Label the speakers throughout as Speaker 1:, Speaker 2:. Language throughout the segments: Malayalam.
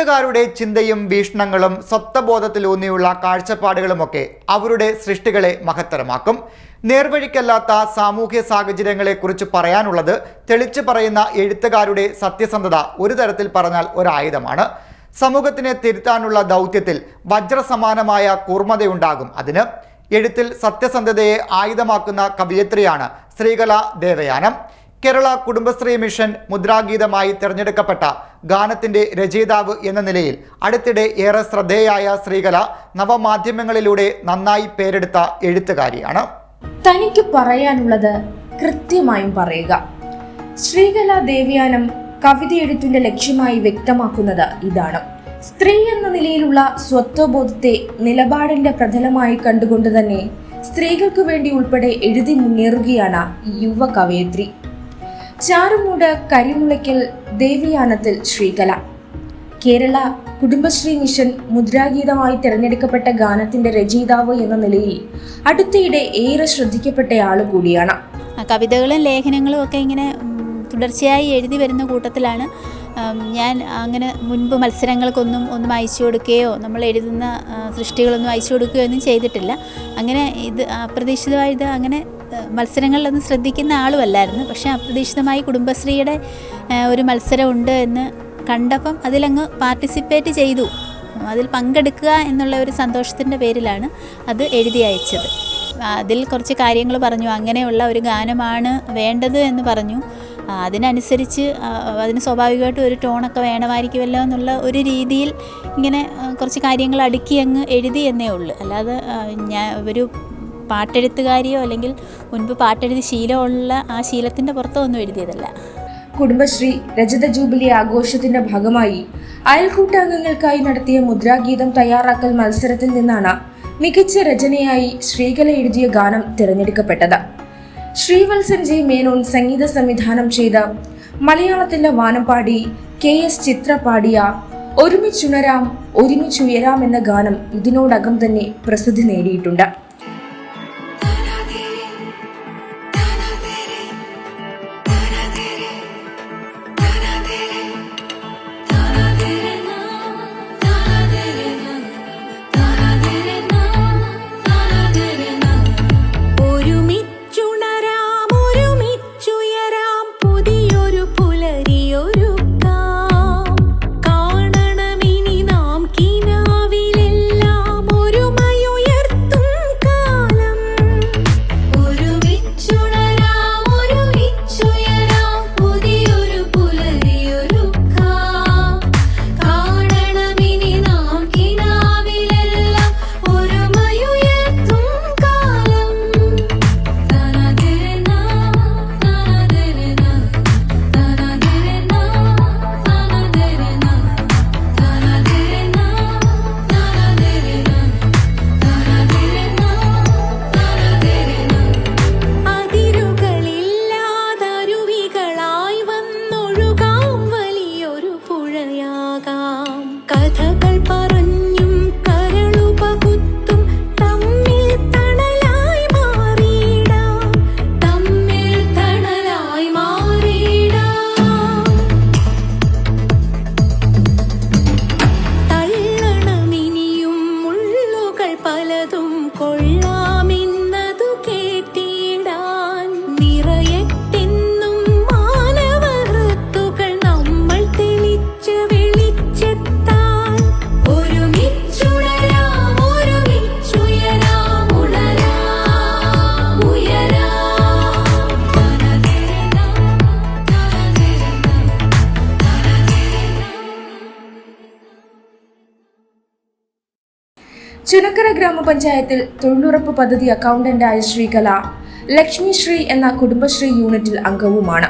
Speaker 1: എഴുത്തുകാരുടെ ചിന്തയും വീക്ഷണങ്ങളും സ്വത്വബോധത്തിലൂന്നിയുള്ള കാഴ്ചപ്പാടുകളുമൊക്കെ അവരുടെ സൃഷ്ടികളെ മഹത്തരമാക്കും. നേർവഴിക്കല്ലാത്ത സാമൂഹ്യ സാഹചര്യങ്ങളെക്കുറിച്ച് പറയാനുള്ളത് തെളിച്ചു പറയുന്ന എഴുത്തുകാരുടെ സത്യസന്ധത ഒരു തരത്തിൽ പറഞ്ഞാൽ ഒരായുധമാണ്. സമൂഹത്തിനെ തിരുത്താനുള്ള ദൗത്യത്തിൽ വജ്രസമാനമായ കൂർമ്മതയുണ്ടാകും അതിന്. എഴുത്തിൽ സത്യസന്ധതയെ ആയുധമാക്കുന്ന കവിയത്രിയാണ് ശ്രീകല ദേവയാനം. കേരള കുടുംബശ്രീ മിഷൻ മുദ്രാഗീതമായി തിരഞ്ഞെടുക്കപ്പെട്ട ഗാനത്തിന്റെ രചയിതാവ് എന്ന നിലയിൽ അടുത്തിടെ ഏറെ ശ്രദ്ധേയായ ശ്രീകല നവമാധ്യമങ്ങളിലൂടെ നന്നായി പേരെടുത്ത എഴുത്തുകാരിയാണ്.
Speaker 2: തനിക്ക് പറയാനുള്ളത് കൃത്യമായും പറയുക. ശ്രീകല ദേവ്യാനം കവിതയെഴുത്തിന്റെ ലക്ഷ്യമായി വ്യക്തമാക്കുന്നത് ഇതാണ്. സ്ത്രീ എന്ന നിലയിലുള്ള സ്വത്വബോധത്തെ നിലപാടിന്റെ പ്രതലമായി കണ്ടുകൊണ്ട് തന്നെ സ്ത്രീകൾക്ക് വേണ്ടി ഉൾപ്പെടെ എഴുതി മുന്നേറുകയാണ് യുവ കവയത്രി. ചാരുമൂട് കരിമുളയ്ക്കൽ ദേവിയാനത്തിൽ ശ്രീകല. കേരള കുടുംബശ്രീ മിഷൻ മുദ്രാഗീതമായി തിരഞ്ഞെടുക്കപ്പെട്ട ഗാനത്തിന്റെ രചയിതാവ് എന്ന നിലയിൽ അടുത്തിടെ ഏറെ ശ്രദ്ധിക്കപ്പെട്ട ആൾ കൂടിയാണ്
Speaker 3: കവിതകളും ലേഖനങ്ങളും ഒക്കെ ഇങ്ങനെ തുടർച്ചയായി എഴുതി വരുന്ന കൂട്ടത്തിലാണ്. ഞാൻ അങ്ങനെ മുൻപ് മത്സരങ്ങൾക്കൊന്നും ഒന്നും അയച്ചു കൊടുക്കുകയോ നമ്മൾ എഴുതുന്ന സൃഷ്ടികളൊന്നും അയച്ചു കൊടുക്കുകയോ ഒന്നും ചെയ്തിട്ടില്ല. അങ്ങനെ ഇത് അപ്രതീക്ഷിതമായത് അങ്ങനെ മത്സരങ്ങളിലൊന്നും ശ്രദ്ധിക്കുന്ന ആളുമല്ലായിരുന്നു. പക്ഷേ അപ്രതീക്ഷിതമായി കുടുംബശ്രീയുടെ ഒരു മത്സരമുണ്ട് എന്ന് കണ്ടപ്പം അതിലങ്ങ് പാർട്ടിസിപ്പേറ്റ് ചെയ്തു. അതിൽ പങ്കെടുക്കുക എന്നുള്ള ഒരു സന്തോഷത്തിന്റെ പേരിലാണ് അത് എഴുതി അയച്ചത്. അതിൽ കുറച്ച് കാര്യങ്ങൾ പറഞ്ഞു. അങ്ങനെയുള്ള ഒരു ഗാനമാണ് വേണ്ടത് എന്ന് പറഞ്ഞു. അതിനനുസരിച്ച് അതിന് സ്വാഭാവികമായിട്ടും ഒരു ടോണൊക്കെ വേണമായിരിക്കുമല്ലോ എന്നുള്ള ഒരു രീതിയിൽ ഇങ്ങനെ കുറച്ച് കാര്യങ്ങൾ അടുക്കി അങ്ങ് എഴുതി എന്നേ ഉള്ളൂ. അല്ലാതെ ഞാൻ ഒരു പാട്ടെഴുത്തുകാരിയോ അല്ലെങ്കിൽ മുൻപ് പാട്ടെഴുതി ശീലമുള്ള ആ ശീലത്തിന്റെ പുറത്തോ ഒന്നും എഴുതിയതല്ല.
Speaker 2: കുടുംബശ്രീ രജത ജൂബിലി ആഘോഷത്തിന്റെ ഭാഗമായി അയൽക്കൂട്ടാംഗങ്ങൾക്കായി നടത്തിയ മുദ്രാഗീതം തയ്യാറാക്കൽ മത്സരത്തിൽ നിന്നാണ് മികച്ച രചനയായി ശ്രീകല എഴുതിയ ഗാനം തിരഞ്ഞെടുക്കപ്പെട്ടത്. ശ്രീവത്സൻ ജി മേനോൻ സംഗീത സംവിധാനം ചെയ്ത മലയാളത്തിന്റെ വാനപ്പാടി കെ എസ് ചിത്ര പാടിയ ഒരുമിച്ചുണരാം ഒരുമിച്ചുയരാം എന്ന ഗാനം ഇതിനോടകം തന്നെ പ്രസിദ്ധി നേടിയിട്ടുണ്ട്. ചുനക്കര ഗ്രാമപഞ്ചായത്തിൽ തൊഴിലുറപ്പ് പദ്ധതി അക്കൗണ്ടന്റായ ശ്രീകല ലക്ഷ്മിശ്രീ എന്ന കുടുംബശ്രീ യൂണിറ്റിൽ അംഗവുമാണ്.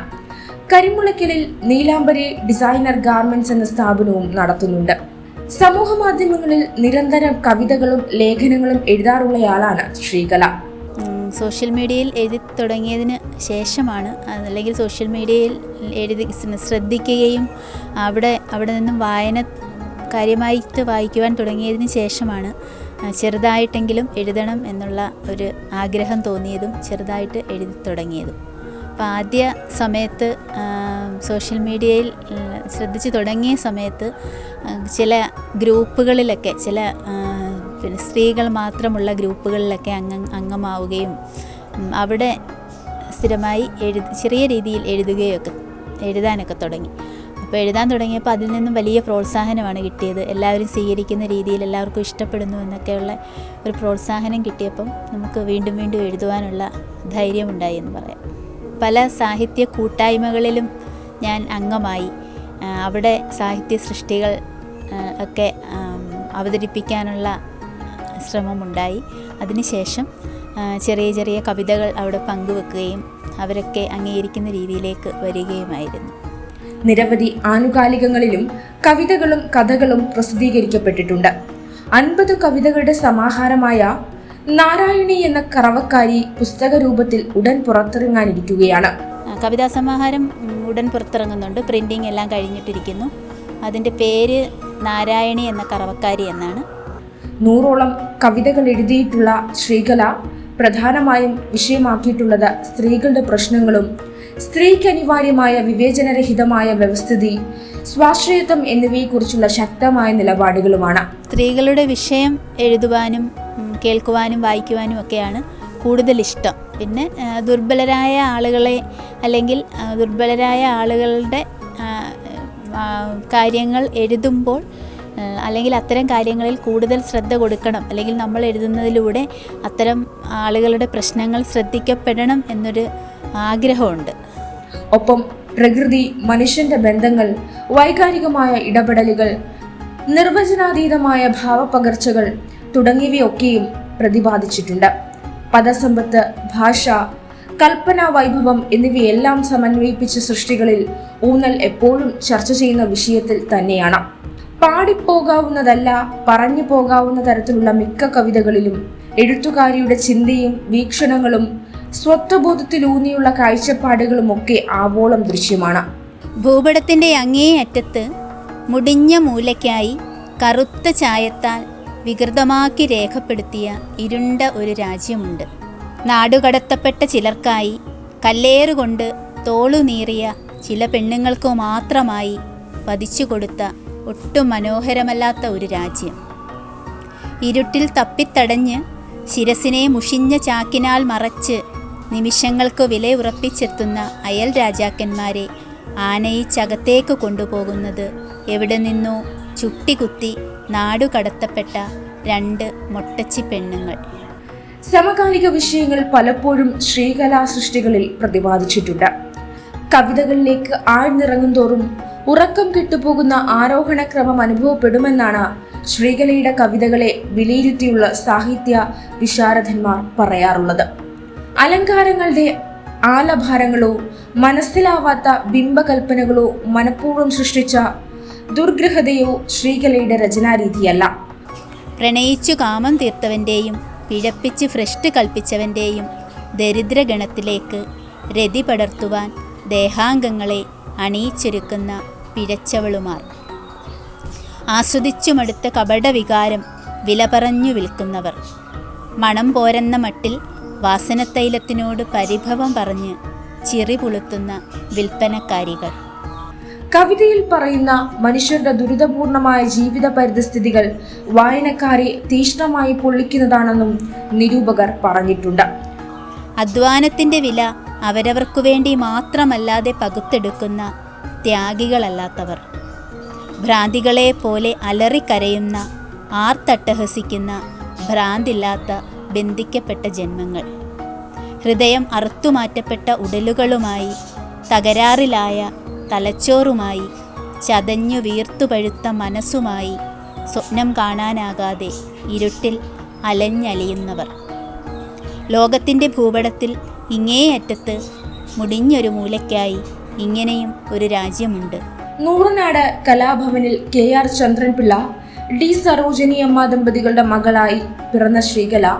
Speaker 2: കരിമുളയ്ക്കലിൽ നീലാംബരി ഡിസൈനർ ഗാർമെന്റ്സ് എന്ന സ്ഥാപനവും നടത്തുന്നുണ്ട്. സമൂഹ മാധ്യമങ്ങളിൽ നിരന്തരം കവിതകളും ലേഖനങ്ങളും എഴുതാറുള്ളയാളാണ് ശ്രീകല.
Speaker 3: സോഷ്യൽ മീഡിയയിൽ എഴുതി തുടങ്ങിയതിന് ശേഷമാണ് അല്ലെങ്കിൽ സോഷ്യൽ മീഡിയയിൽ എഴുതി ശ്രദ്ധിക്കുകയും അവിടെ അവിടെ നിന്നും വായന കാര്യമായിട്ട് വായിക്കുവാൻ തുടങ്ങിയതിന് ശേഷമാണ് ചെറുതായിട്ടെങ്കിലും എഴുതണം എന്നുള്ള ഒരു ആഗ്രഹം തോന്നിയതും ചെറുതായിട്ട് എഴുതി തുടങ്ങിയതും. അപ്പോൾ ആദ്യ സമയത്ത് സോഷ്യൽ മീഡിയയിൽ ശ്രദ്ധിച്ച് തുടങ്ങിയ സമയത്ത് ചില ഗ്രൂപ്പുകളിലൊക്കെ ചില പിന്നെ സ്ത്രീകൾ മാത്രമുള്ള ഗ്രൂപ്പുകളിലൊക്കെ അംഗ അംഗമാവുകയും അവിടെ സ്ഥിരമായി എഴുതി ചെറിയ രീതിയിൽ എഴുതുകയൊക്കെ എഴുതാനൊക്കെ തുടങ്ങി. അപ്പോൾ എഴുതാൻ തുടങ്ങിയപ്പോൾ അതിൽ നിന്നും വലിയ പ്രോത്സാഹനമാണ് കിട്ടിയത്. എല്ലാവരും സ്വീകരിക്കുന്ന രീതിയിൽ എല്ലാവർക്കും ഇഷ്ടപ്പെടുന്നു എന്നൊക്കെയുള്ള ഒരു പ്രോത്സാഹനം കിട്ടിയപ്പം നമുക്ക് വീണ്ടും വീണ്ടും എഴുതുവാനുള്ള ധൈര്യമുണ്ടായി എന്ന് പറയാം. പല സാഹിത്യ കൂട്ടായ്മകളിലും ഞാൻ അംഗമായി. അവിടെ സാഹിത്യ സൃഷ്ടികൾ ഒക്കെ അവതരിപ്പിക്കാനുള്ള ശ്രമമുണ്ടായി. അതിനുശേഷം ചെറിയ ചെറിയ കവിതകൾ അവിടെ പങ്കുവെക്കുകയും അവരൊക്കെ അംഗീകരിക്കുന്ന രീതിയിലേക്ക് വരികയുമായിരുന്നു.
Speaker 4: നിരവധി ആനുകാലികങ്ങളിലും കവിതകളും കഥകളും പ്രസിദ്ധീകരിക്കപ്പെട്ടിട്ടുണ്ട്. അൻപത് കവിതകളുടെ സമാഹാരമായ നാരായണി എന്ന കറവക്കാരി പുസ്തക രൂപത്തിൽ ഉടൻ പുറത്തിറങ്ങാനിരിക്കുകയാണ്.
Speaker 3: കവിതാ സമാഹാരം ഉടൻ പുറത്തിറങ്ങുന്നുണ്ട്. പ്രിന്റിംഗ് എല്ലാം കഴിഞ്ഞിട്ടിരിക്കുന്നു. അതിന്റെ പേര് നാരായണി എന്ന കറവക്കാരി എന്നാണ്.
Speaker 4: നൂറോളം കവിതകൾ എഴുതിയിട്ടുള്ള ശ്രീകല പ്രധാനമായും വിഷയമാക്കിയിട്ടുള്ളത് സ്ത്രീകളുടെ പ്രശ്നങ്ങളും സ്ത്രീക്ക് അനിവാര്യമായ വിവേചനരഹിതമായ വ്യവസ്ഥിതി സ്വാശ്രയത്വം എന്നിവയെക്കുറിച്ചുള്ള ശക്തമായ നിലപാടുകളുമാണ്.
Speaker 3: സ്ത്രീകളുടെ വിഷയം എഴുതുവാനും കേൾക്കുവാനും വായിക്കുവാനും ഒക്കെയാണ് കൂടുതൽ ഇഷ്ടം. പിന്നെ ദുർബലരായ ആളുകളെ അല്ലെങ്കിൽ ദുർബലരായ ആളുകളുടെ കാര്യങ്ങൾ എഴുതുമ്പോൾ അല്ലെങ്കിൽ അത്തരം കാര്യങ്ങളിൽ കൂടുതൽ ശ്രദ്ധ കൊടുക്കണം. അല്ലെങ്കിൽ നമ്മൾ എഴുതുന്നതിലൂടെ അത്തരം ആളുകളുടെ പ്രശ്നങ്ങൾ ശ്രദ്ധിക്കപ്പെടണം എന്നൊരു ആഗ്രഹമുണ്ട്.
Speaker 4: ഒപ്പം പ്രകൃതി മനുഷ്യന്റെ ബന്ധങ്ങൾ വൈകാരികമായ ഇടപെടലുകൾ നിർവചനാതീതമായ ഭാവപകർച്ചകൾ തുടങ്ങിയവയൊക്കെയും പ്രതിപാദിച്ചിട്ടുണ്ട്. പദസമ്പത്ത് ഭാഷ കൽപ്പന വൈഭവം എന്നിവയെല്ലാം സമന്വയിപ്പിച്ച സൃഷ്ടികളിൽ ഊന്നൽ എപ്പോഴും ചർച്ച ചെയ്യുന്ന വിഷയത്തിൽ തന്നെയാണ്. പാടിപ്പോകാവുന്നതല്ല പറഞ്ഞു പോകാവുന്ന തരത്തിലുള്ള മിക്ക കവിതകളിലും എഴുത്തുകാരിയുടെ ചിന്തയും വീക്ഷണങ്ങളും സ്വത്വബോധത്തിലൂന്നിയുള്ള കാഴ്ചപ്പാടുകളുമൊക്കെ ആവോളം ദൃശ്യമാണ്.
Speaker 3: ഭൂപടത്തിന്റെ അങ്ങേ അറ്റത്ത് മുടിഞ്ഞ മൂലയ്ക്കായി കറുത്ത ചായത്താൽ വികൃതമാക്കി രേഖപ്പെടുത്തിയ ഇരുണ്ട ഒരു രാജ്യമുണ്ട്. നാടുകടത്തപ്പെട്ട ചിലർക്കായി കല്ലേറുകൊണ്ട് തോളുനീറിയ ചില പെണ്ണുങ്ങൾക്കു മാത്രമായി പതിച്ചു കൊടുത്ത ഒട്ടും മനോഹരമല്ലാത്ത ഒരു രാജ്യം. ഇരുട്ടിൽ തപ്പിത്തടഞ്ഞ് ശിരസിനെ മുഷിഞ്ഞ ചാക്കിനാൽ മറച്ച് നിമിഷങ്ങൾക്ക് വില ഉറപ്പിച്ചെത്തുന്ന അയൽ രാജാക്കന്മാരെ ആനയിച്ചകത്തേക്ക് കൊണ്ടുപോകുന്നത് എവിടെ നിന്നോ ചുട്ടികുത്തി നാടുകടത്തപ്പെട്ട രണ്ട് മൊട്ടച്ചി പെണ്ണുങ്ങൾ.
Speaker 4: സമകാലിക വിഷയങ്ങൾ പലപ്പോഴും ശ്രീകലാ സൃഷ്ടികളിൽ പ്രതിപാദിച്ചിട്ടുണ്ട്. കവിതകളിലേക്ക് ആഴ്ന്നിറങ്ങും തോറും ഉറക്കം കെട്ടുപോകുന്ന ആരോഹണക്രമം അനുഭവപ്പെടുമെന്നാണ് ശ്രീകലയുടെ കവിതകളെ വിലയിരുത്തിയുള്ള സാഹിത്യ വിശാരദന്മാർ പറയാറുള്ളത്. അലങ്കാരങ്ങളുടെ ആലഭാരങ്ങളോ മനസ്സിലാവാത്ത ബിംബകൽപ്പനകളോ മനഃപൂർവം സൃഷ്ടിച്ച ദുർഗ്രഹതയോ ശ്രീകലയുടെ രചനാരീതിയല്ല.
Speaker 3: പ്രണയിച്ചു കാമം തീർത്തവന്റെയും പിഴപ്പിച്ച് ഫ്രഷ്ട് കൽപ്പിച്ചവന്റെയും ദരിദ്രഗണത്തിലേക്ക് രതി പടർത്തുവാൻ ദേഹാംഗങ്ങളെ അണിയിച്ചൊരുക്കുന്ന പിഴച്ചവളുമാർ. ആസ്വദിച്ചുമടുത്ത കപടവികാരം വില പറഞ്ഞു വിൽക്കുന്നവർ. മണം പോരെന്ന മട്ടിൽ വാസനത്തൈലത്തിനോട് പരിഭവം പറഞ്ഞ് ചിറി പുളുത്തുന്ന വിൽപ്പനക്കാരികൾ.
Speaker 4: കവിതയിൽ പറയുന്ന മനുഷ്യരുടെ ദുരിതപൂർണമായ ജീവിത പരിതസ്ഥിതികൾ വായനക്കാരെ തീഷ്ണമായി പൊള്ളിക്കുന്നതാണെന്നും നിരൂപകർ പറഞ്ഞിട്ടുണ്ട്.
Speaker 3: അധ്വാനത്തിന്റെ വില അവരവർക്കു വേണ്ടി മാത്രമല്ലാതെ പകുത്തെടുക്കുന്ന ത്യാഗികളല്ലാത്തവർ. ഭ്രാന്തികളെ പോലെ അലറിക്കരയുന്ന ആർത്തട്ടഹസിക്കുന്ന ഭ്രാന്തില്ലാത്ത ബന്ധിക്കപ്പെട്ട ജന്മങ്ങൾ. ഹൃദയം അറുത്തുമാറ്റപ്പെട്ട ഉടലുകളുമായി തകരാറിലായ തലച്ചോറുമായി ചതഞ്ഞു വീർത്തുപഴുത്ത മനസ്സുമായി സ്വപ്നം കാണാനാകാതെ ഇരുട്ടിൽ അലഞ്ഞലിയുന്നവർ. ലോകത്തിന്റെ ഭൂപടത്തിൽ ഇങ്ങേയറ്റത്ത് മുടിഞ്ഞൊരു മൂലയ്ക്കായി ഇങ്ങനെയും ഒരു രാജ്യമുണ്ട്.
Speaker 4: Nooranad കലാഭവനിൽ K R Chandran Pillai D Sarojini Amma ദമ്പതികളുടെ മകളായി പിറന്ന ശ്രീകല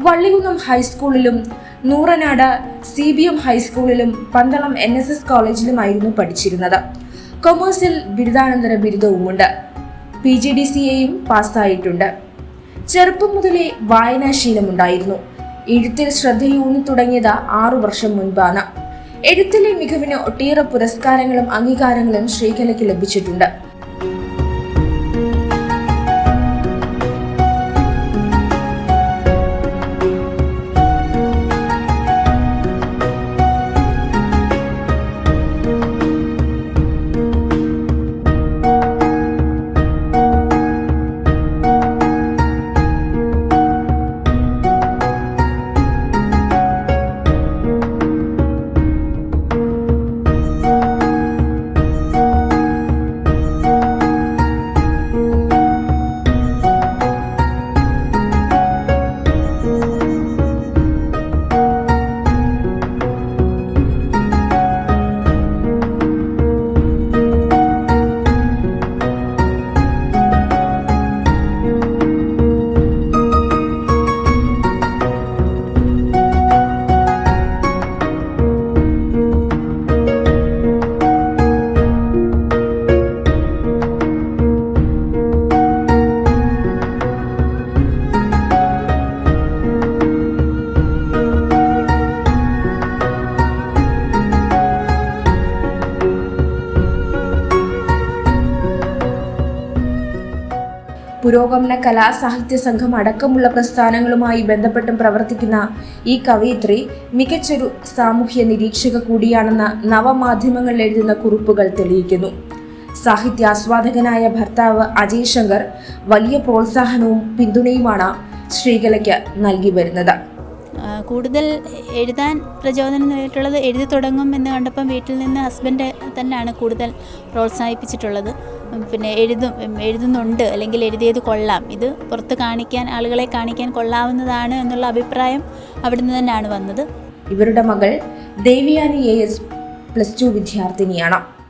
Speaker 4: വള്ളികുന്നം ഹൈസ്കൂളിലും നൂറനാട് സി ബി എം ഹൈസ്കൂളിലും പന്തളം എൻ എസ് എസ് കോളേജിലുമായിരുന്നു പഠിച്ചിരുന്നത്. കൊമേഴ്സിൽ ബിരുദാനന്തര ബിരുദവുമുണ്ട്. പി ജി ഡി സി എയും പാസ്സായിട്ടുണ്ട്. ചെറുപ്പം മുതലേ വായനാശീലമുണ്ടായിരുന്നു. എഴുത്തിൽ ശ്രദ്ധയൂന്നി തുടങ്ങിയത് ആറു വർഷം മുൻപാണ്. എഴുത്തിലെ മികവിന് ഒട്ടേറെ പുരസ്കാരങ്ങളും അംഗീകാരങ്ങളും ശ്രീകലയ്ക്ക് ലഭിച്ചിട്ടുണ്ട്. പുരോഗമന കലാ സാഹിത്യ സംഘം അടക്കമുള്ള പ്രസ്ഥാനങ്ങളുമായി ബന്ധപ്പെട്ടും പ്രവർത്തിക്കുന്ന ഈ കവയിത്രി മികച്ചൊരു സാമൂഹ്യ നിരീക്ഷക കൂടിയാണെന്ന് നവമാധ്യമങ്ങൾ എഴുതുന്ന കുറിപ്പുകൾ തെളിയിക്കുന്നു. സാഹിത്യാസ്വാദകനായ ഭർത്താവ് അജയ് ശങ്കർ വലിയ പ്രോത്സാഹനവും പിന്തുണയുമാണ് ശ്രീകലയ്ക്ക് നൽകി വരുന്നത്.
Speaker 3: കൂടുതൽ എഴുതാൻ പ്രചോദനം നേരിട്ടുള്ളത് എഴുതി തുടങ്ങും എന്ന് കണ്ടപ്പം വീട്ടിൽ നിന്ന് ഹസ്ബൻഡ് തന്നെയാണ് കൂടുതൽ പ്രോത്സാഹിപ്പിച്ചിട്ടുള്ളത്. പിന്നെ എഴുതും എഴുതുന്നുണ്ട്. അല്ലെങ്കിൽ എഴുതിയത് കൊള്ളാം. ഇത് പുറത്ത് കാണിക്കാൻ ആളുകളെ കാണിക്കാൻ കൊള്ളാവുന്നതാണ് എന്നുള്ള അഭിപ്രായം അവിടുന്ന് തന്നെയാണ് വന്നത്.
Speaker 4: ഇവരുടെ മകൾ Devayani A S plus two വിദ്യാർത്ഥിനിയാണ്.